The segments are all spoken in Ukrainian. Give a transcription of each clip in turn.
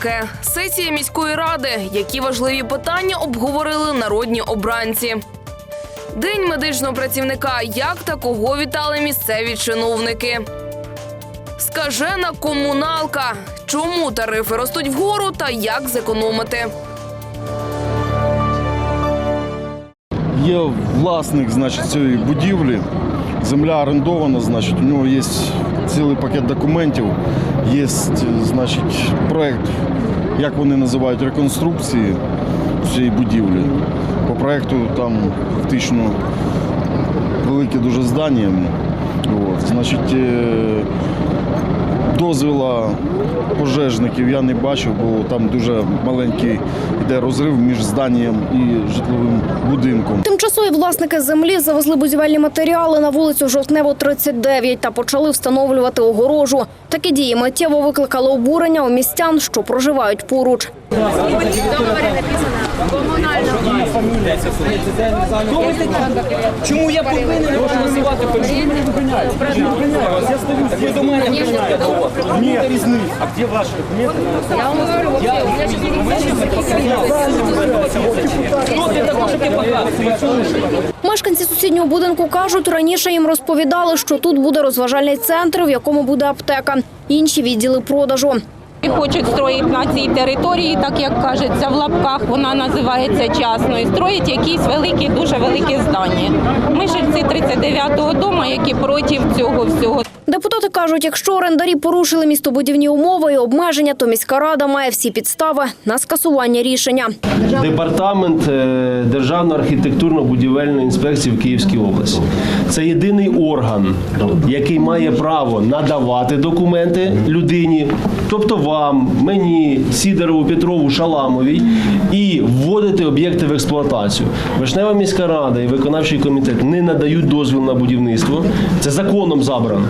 таке. Сесія міської ради. Які важливі питання обговорили народні обранці. День медичного працівника. Як та кого вітали місцеві чиновники. Скажена комуналка. Чому тарифи ростуть вгору та як зекономити? Є власник значить, цієї будівлі. Земля орендована, значить, у нього є цілий пакет документів, є значить, проєкт, як вони називають, реконструкції цієї будівлі. По проєкту там фактично велике дуже здання. От, значить, е, дозвіла пожежників я не бачив, бо там дуже маленький йде розрив між зданням і житловим будинком. Тимчасові власники землі завезли будівельні матеріали на вулицю Жовтневу 39 та почали встановлювати огорожу. Такі дії миттєво викликали обурення у містян, що проживають поруч. Чому я повинен вас називати фамілію? Я стою, ви до мене прийняєте. Ні, різниця. А де ваші документи? Я Хто ти такий, що ти показуєш? Мешканці сусіднього будинку кажуть, раніше їм розповідали, що тут буде розважальний центр, в якому буде аптека, інші відділи продажу. І хочуть строїти на цій території, так як кажеться в лапках, вона називається частною. Строїть якісь великі, дуже великі здання. Ми жильці 39-го дому, які проти цього всього. Депутати кажуть, якщо орендарі порушили містобудівні умови і обмеження, то міська рада має всі підстави на скасування рішення. Департамент е, Державної архітектурно-будівельної інспекції в Київській області. Це єдиний орган, який має право надавати документи людині, тобто вам, мені, Сідорову, Петрову, Шаламовій, і вводити об'єкти в експлуатацію. Вишнева міська рада і виконавчий комітет не надають дозвіл на будівництво. Це законом забрано.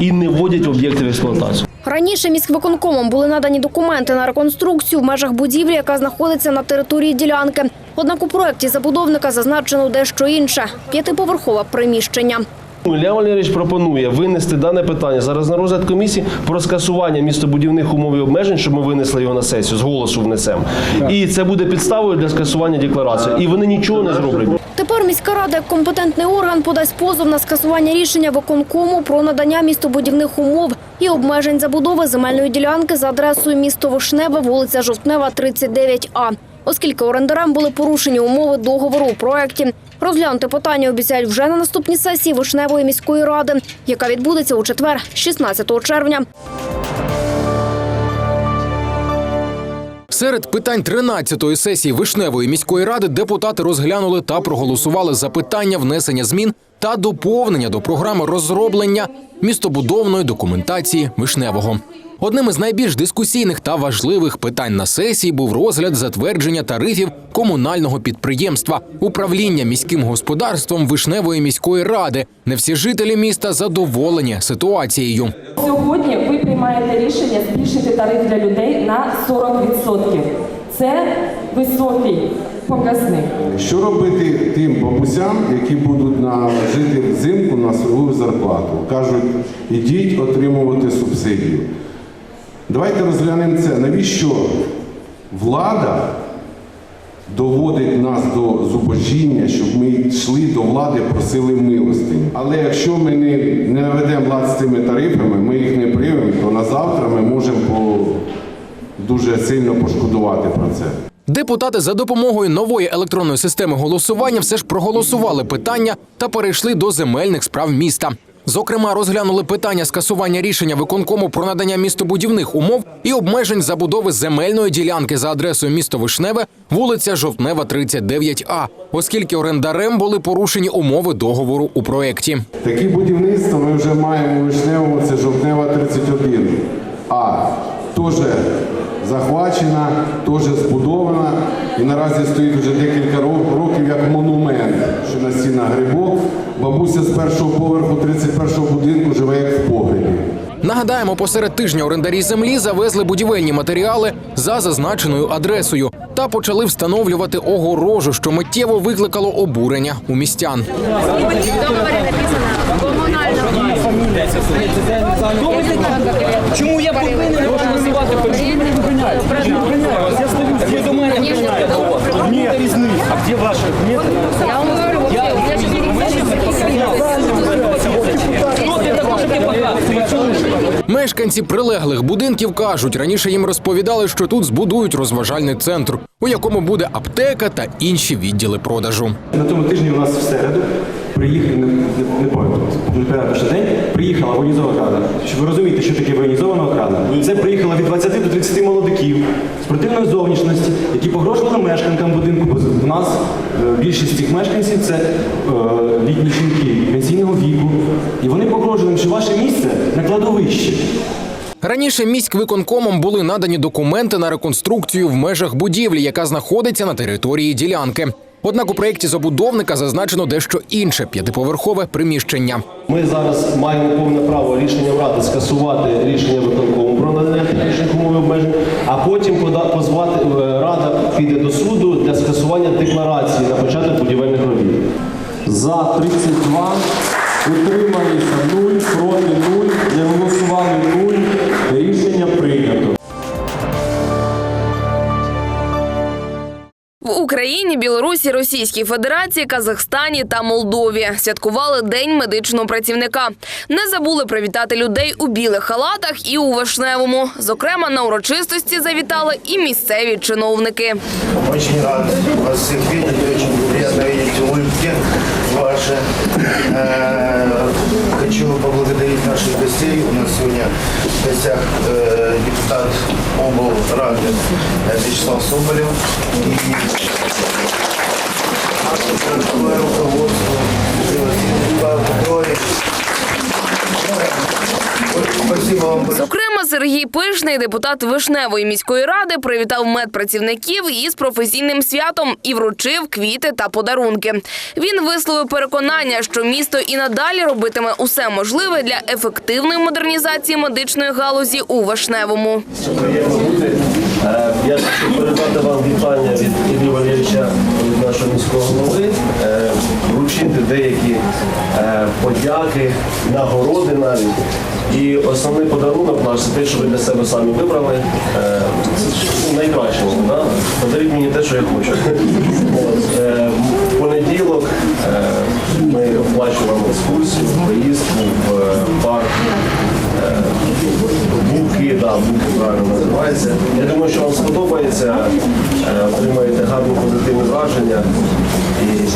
І не вводять об'єкти в експлуатацію. Раніше міськвиконкомом були надані документи на реконструкцію в межах будівлі, яка знаходиться на території ділянки. Однак у проєкті забудовника зазначено дещо інше – п'ятиповерхове приміщення. Ілля Валерійович пропонує винести дане питання зараз на розгляд комісії про скасування містобудівних умов і обмежень, щоб ми винесли його на сесію, з голосу внесемо. І це буде підставою для скасування декларації. І вони нічого не зроблять. Тепер міська рада як компетентний орган подасть позов на скасування рішення виконкому про надання містобудівних умов і обмежень забудови земельної ділянки за адресою місто Вишневе, вулиця Жовтнева, 39А. Оскільки орендарем були порушені умови договору у проєкті. Розглянути питання обіцяють вже на наступній сесії Вишневої міської ради, яка відбудеться у четвер, 16 червня. Серед питань 13-ї сесії Вишневої міської ради депутати розглянули та проголосували за питання внесення змін та доповнення до програми розроблення містобудовної документації Вишневого. Одним із найбільш дискусійних та важливих питань на сесії був розгляд затвердження тарифів комунального підприємства управління міським господарством Вишневої міської ради. Не всі жителі міста задоволені ситуацією. Сьогодні ви приймаєте рішення збільшити тариф для людей на 40%. Це високий показник. Що робити тим бабусям, які будуть на жити взимку на свою зарплату? Кажуть, ідіть отримувати субсидію. Давайте розглянемо це. Навіщо влада доводить нас до зубожіння, щоб ми йшли до влади, просили милостині. Але якщо ми не, не наведемо лад з цими тарифами, ми їх не приймемо, то на завтра ми можемо дуже сильно пошкодувати про це. Депутати за допомогою нової електронної системи голосування все ж проголосували питання та перейшли до земельних справ міста. Зокрема, розглянули питання скасування рішення виконкому про надання містобудівних умов і обмежень забудови земельної ділянки за адресою місто Вишневе, вулиця Жовтнева, 39А, оскільки орендарем були порушені умови договору у проєкті. Такі будівництва ми вже маємо у Вишневому, це Жовтнева 31. А теж захвачена, теж збудована і наразі стоїть вже декілька років як монумент, що на стінах грибок. Бабуся з першого поверху 31-го будинку живе як в погребі. Нагадаємо, посеред тижня орендарі землі завезли будівельні матеріали за зазначеною адресою та почали встановлювати огорожу, що миттєво викликало обурення у містян. Чому я повинен називати А де ваші Я вам говорю, я Мешканці прилеглих будинків кажуть, раніше їм розповідали, що тут збудують розважальний центр, у якому буде аптека та інші відділи продажу. На тому тижні у нас в середу приїхали, не, не, не пам'ятаю, точно день, приїхала воєнізована рада. Щоб ви розумієте, що таке воєнізована рада. Це приїхало від 20 до 30 молодиків спортивної зовнішності, які погрожували мешканкам будинку. Бо у нас е, більшість цих мешканців це е, літні жінки пенсійного віку. І вони погрожували, що ваше місце. Раніше міськвиконкомом були надані документи на реконструкцію в межах будівлі, яка знаходиться на території ділянки. Однак у проєкті забудовника зазначено дещо інше п'ятиповерхове приміщення. Ми зараз маємо повне право рішенням ради скасувати рішення виконкому про надання технічних умов обмежень, а потім позвати е, рада піде до суду для скасування декларації на початок будівельних робіт. За 32, утрималися 0, проти 0, не голосували 0. Рішення прийнято. В Україні, Білорусі, Російській Федерації, Казахстані та Молдові святкували День медичного працівника. Не забули привітати людей у білих халатах і у вишневому. Зокрема, на урочистості завітали і місцеві чиновники. Очень рад вас всех видеть, очень приятно видеть улыбки ваши. Э, Хочу поблагодарить наших гостей. У нас сегодня в гостях э, депутат обл. Рады э, Вячеслав Соболев и городское руководство Зокрема, Сергій Пишний, депутат Вишневої міської ради, привітав медпрацівників із професійним святом і вручив квіти та подарунки. Він висловив переконання, що місто і надалі робитиме усе можливе для ефективної модернізації медичної галузі у Вишневому. Е, Я хочу передати вам вітання від Іллі Валерійовича, від нашого міського голови, е, вручити деякі е, подяки, нагороди навіть. І основний подарунок наш це те, що ви для себе самі вибрали. Е, Найкраще. Да? Подаріть мені те, що я хочу. Е, В понеділок е, ми оплачуємо екскурсію, поїздку в парк. Буки, да, буки правильно називається. Я думаю, що вам сподобається, отримаєте гарні позитивні враження і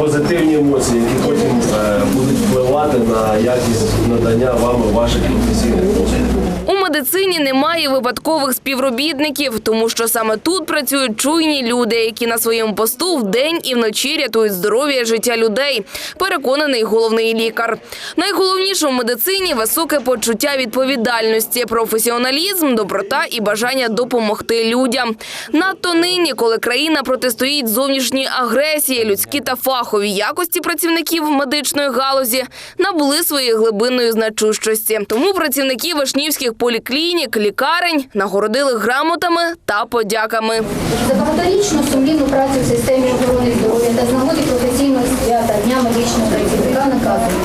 позитивні емоції, які потім е, будуть впливати на якість надання вами ваших професійних послуг. Медицині немає випадкових співробітників, тому що саме тут працюють чуйні люди, які на своєму посту вдень і вночі рятують здоров'я життя людей. Переконаний головний лікар. Найголовніше в медицині високе почуття відповідальності, професіоналізм, доброта і бажання допомогти людям. Надто нині, коли країна протистоїть зовнішній агресії, людські та фахові якості працівників медичної галузі набули своєї глибинної значущості. Тому працівників вишнівських поліклінік, лікарень нагородили грамотами та подяками. За багаторічну сумлінну працю в системі охорони здоров'я та з нагоди професійного свята Дня медичного працівника наказую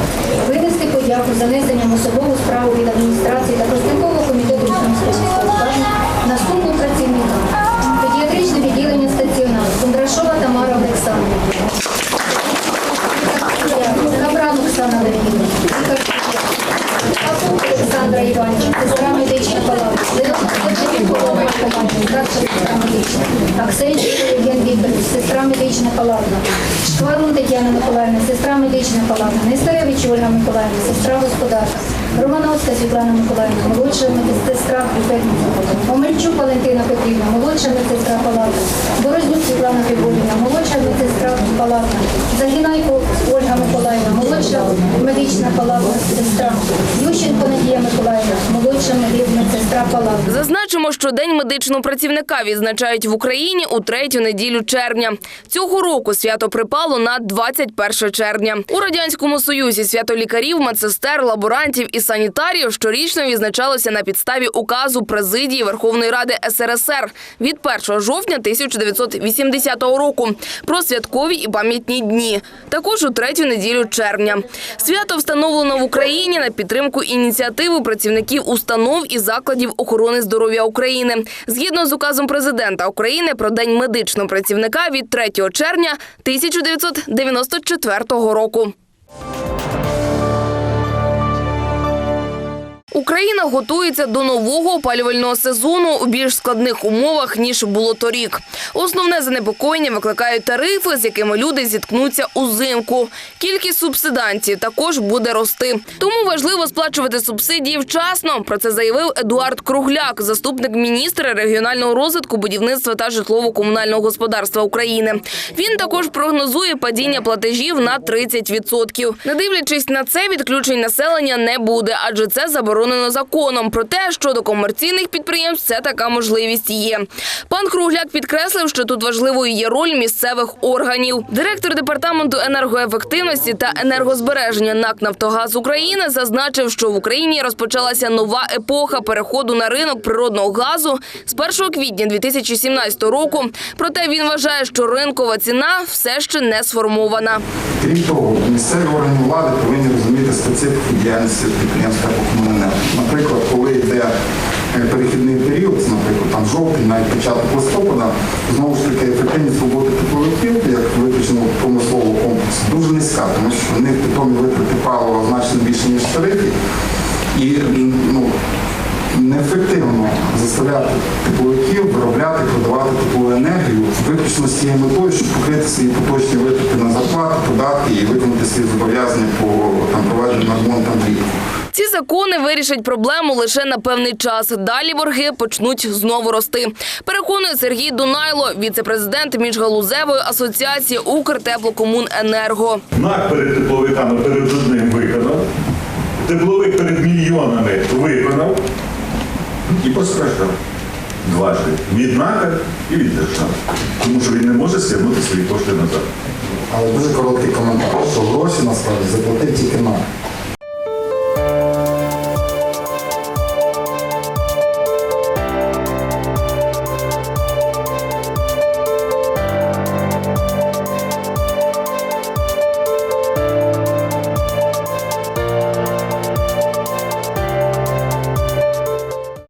винести подяку за несенням особову справу від адміністрації та старша сестра медична. Аксенченко Євген Вікторович, сестра медична палатна. Шкварун Тетяна Миколаївна, сестра медична палатна. Нестеревич Ольга Миколаївна, сестра господарка. Романовська Світлана Миколаївна, молодша медсестра префектниця. Омельчук Валентина Петрівна, молодша медсестра палатна. Борознюк Світлана Фібуліна, молодша медсестра палатна. Загінайко Ольга Миколаївна, молодша медична палатна сестра. Ющенко Надія Миколаївна, молодша палатна. Зазначимо, що День медичного працівника відзначають в Україні у третю неділю червня. Цього року свято припало на 21 червня. У радянському союзі свято лікарів, медсестер, лаборантів і антисанітарію щорічно відзначалося на підставі указу президії Верховної Ради СРСР від 1 жовтня 1980 року про святкові і пам'ятні дні. Також у третю неділю червня. Свято встановлено в Україні на підтримку ініціативи працівників установ і закладів охорони здоров'я України. Згідно з указом президента України про день медичного працівника від 3 червня 1994 року. Україна готується до нового опалювального сезону у більш складних умовах ніж було торік. Основне занепокоєння викликають тарифи, з якими люди зіткнуться узимку. Кількість субсидантів також буде рости. Тому важливо сплачувати субсидії вчасно. Про це заявив Едуард Кругляк, заступник міністра регіонального розвитку, будівництва та житлово-комунального господарства України. Він також прогнозує падіння платежів на 30%. Не дивлячись на це, відключень населення не буде, адже це заборонено законом. Проте щодо комерційних підприємств це така можливість є. Пан Кругляк підкреслив, що тут важливою є роль місцевих органів. Директор департаменту енергоефективності та енергозбереження НАК «Нафтогаз України зазначив, що в Україні розпочалася нова епоха переходу на ринок природного газу з 1 квітня 2017 року. Проте він вважає, що ринкова ціна все ще не сформована. Крім того, місцеві органи влади повинні розуміти специфіку діяльності підприємства йде е, перехідний період, наприклад, там жовтень, навіть початок листопада, знову ж таки ефективність роботи тепловиків, як виключно промислового комплексу, дуже низька, тому що в них питомі витрати палива значно більше, ніж в тарифі. І ну, неефективно заставляти тепловиків виробляти, продавати теплову енергію виключно з тією метою, щоб покрити свої поточні витрати на зарплати, податки і виконати свої зобов'язання по там проведенню ремонтам влітку. Ці закони вирішать проблему лише на певний час. Далі борги почнуть знову рости. Переконує Сергій Дунайло, віце-президент міжгалузевої асоціації Укртеплокомуненерго. НАК перед тепловиками перед одним виконав, тепловик перед мільйонами виконав і постраждав. Дважди. Від НАКа і від держави. Тому що він не може стягнути свої кошти назад. Але дуже короткий коментар, що гроші насправді заплатив тільки нам.